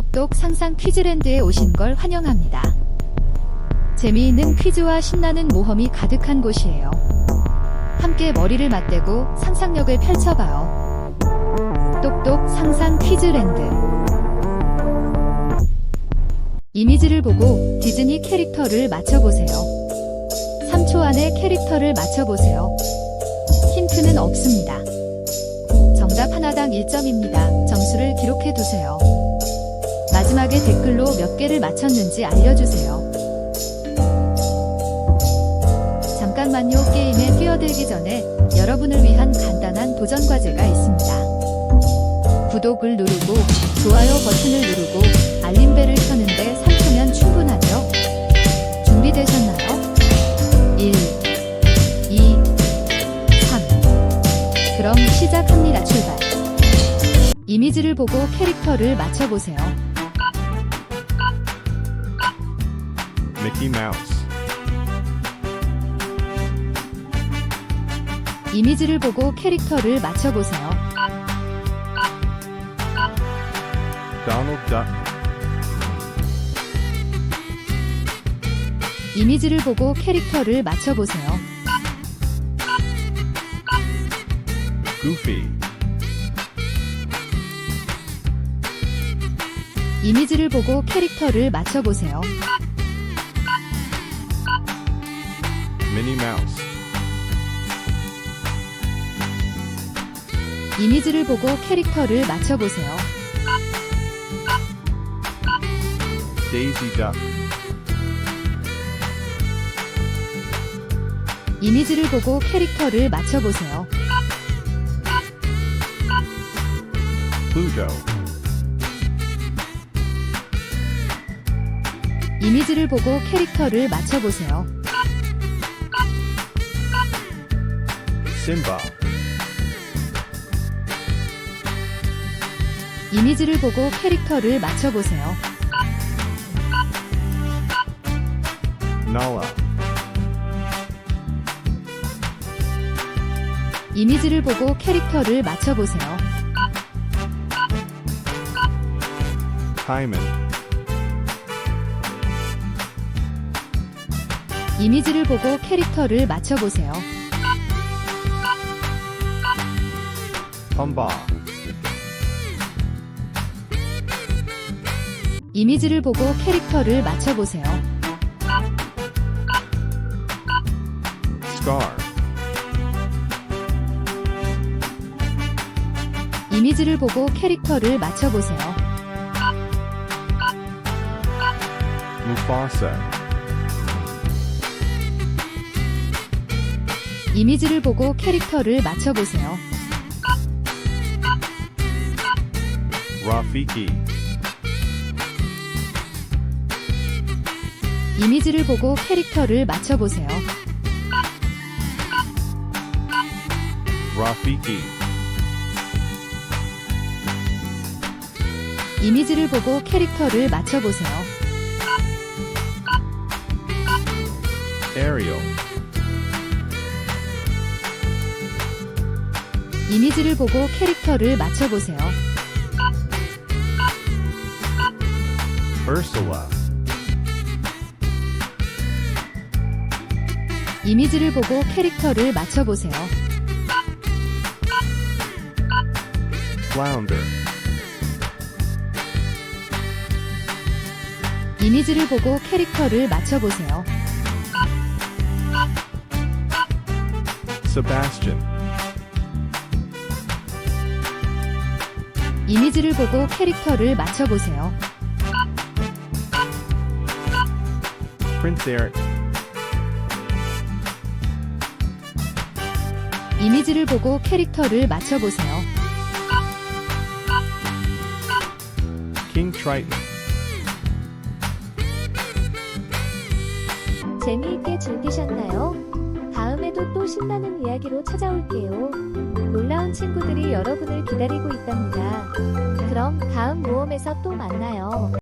똑똑 상상 퀴즈랜드에 오신 걸 환영합니다. 재미있는 퀴즈와 신나는 모험이 가득한 곳이에요. 함께 머리를 맞대고 상상력을 펼쳐봐요. 똑똑 상상 퀴즈랜드. 이미지를 보고 디즈니 캐릭터를 맞춰보세요. 3초 안에 캐릭터를 맞춰보세요. 힌트는 없습니다. 정답 하나당 1점입니다. 점수를 기록해 두세요. 마지막에 댓글로 몇 개를 맞췄는지 알려주세요. 잠깐만요. 게임에 뛰어들기 전에 여러분을 위한 간단한 도전 과제가 있습니다. 구독을 누르고 좋아요 버튼을 누르고 알림벨을 켜는데 3초면 충분하죠? 준비되셨나요? 1, 2, 3. 그럼 시작합니다. 출발. 이미지를 보고 캐릭터를 맞춰보세요. Mickey Mouse, 이미지를 보고 캐릭터를 맞춰보세요. Donald Duck, 이미지를 보고 캐릭터를 맞춰보세요. Goofy, 이미지를 보고 캐릭터를 맞춰보세요. Minnie Mouse, 이미지를 보고 캐릭터를 맞춰보세요. Daisy Duck, 이미지를 보고 캐릭터를 맞춰보세요. Pluto, 이미지를 보고 캐릭터를 맞춰보세요. Simba, 이미지를 보고 캐릭터를 맞춰보세요. Nala, 이미지를 보고 캐릭터를 맞춰보세요. Hyman, 이미지를 보고 캐릭터를 맞춰보세요. Pumbaa, 이미지를 보고 캐릭터를 맞춰보세요. Scar, 이미지를 보고 캐릭터를 맞춰보세요. Mufasa, 이미지를 보고 캐릭터를 맞춰보세요. Rafiki, 이미지를 보고 캐릭터를 맞춰보세요. Rafiki, 이미지를 보고 캐릭터를 맞춰보세요. Ariel, 이미지를 보고 캐릭터를 맞춰보세요. Ursula, 이미지를 보고 캐릭터를 맞춰보세요. Flounder, 이미지를 보고 캐릭터를 맞춰보세요. Sebastian, 이미지를 보고 캐릭터를 맞춰보세요. Prince Eric, 이미지를 보고 캐릭터를 맞춰보세요. King Triton, 재미있게 즐기셨나요? 다음에도 또 신나는 이야기로 찾아올게요. 놀라운 친구들이 여러분을 기다리고 있답니다. 그럼 다음 모험에서 또 만나요.